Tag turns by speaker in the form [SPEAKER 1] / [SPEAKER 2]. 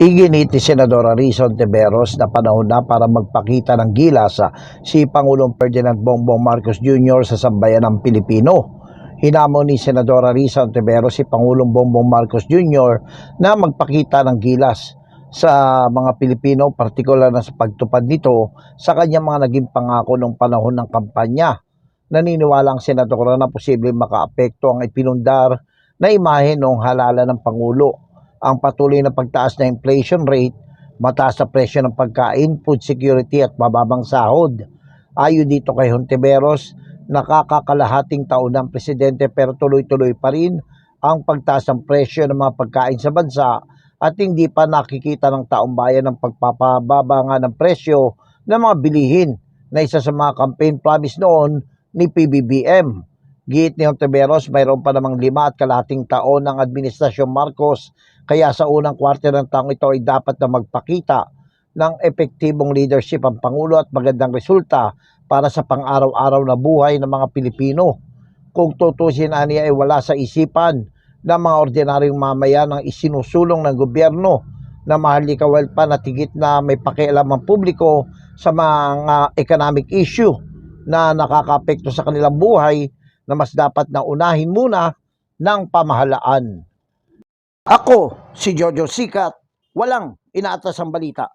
[SPEAKER 1] Iginit ni Senadora Rizon Teberos na panahon na para magpakita ng gilas si Pangulong Ferdinand Bongbong Marcos Jr. sa sambayan ng Pilipino. Hinamon ni Senadora Rizon Teberos si Pangulong Bongbong Marcos Jr. na magpakita ng gilas sa mga Pilipino, partikular na sa pagtupad nito sa kanyang mga naging pangako noong panahon ng kampanya. Naniniwala ang senadora na posibleng makaapekto ang ipinundar na imahe noong halala ng Pangulo ang patuloy na pagtaas na inflation rate, mataas na presyo ng pagkain, food security at mababang sahod. Ayon dito kay Hontiveros, nakakakalahating taon ng presidente pero tuloy-tuloy pa rin ang pagtaas ng presyo ng mga pagkain sa bansa at hindi pa nakikita ng taong bayan ang pagpapababa nga ng presyo ng mga bilihin na isa sa mga campaign promise noon ni PBBM. Giit ni Hontiveros, mayroon pa namang lima at kalahating taon ng Administrasyon Marcos kaya sa unang kwarter ng taong ito ay dapat na magpakita ng epektibong leadership ang Pangulo at magandang resulta para sa pang-araw-araw na buhay ng mga Pilipino. Kung tutusin niya ay wala sa isipan ng mga ordinaryong mamayan ang isinusulong ng gobyerno na mahalikawal pa na tigit na may pakialam ang publiko sa mga economic issue na nakakapekto sa kanilang buhay na mas dapat na unahin muna ng pamahalaan. Ako, si Jojo Sikat, walang inaatas ang balita.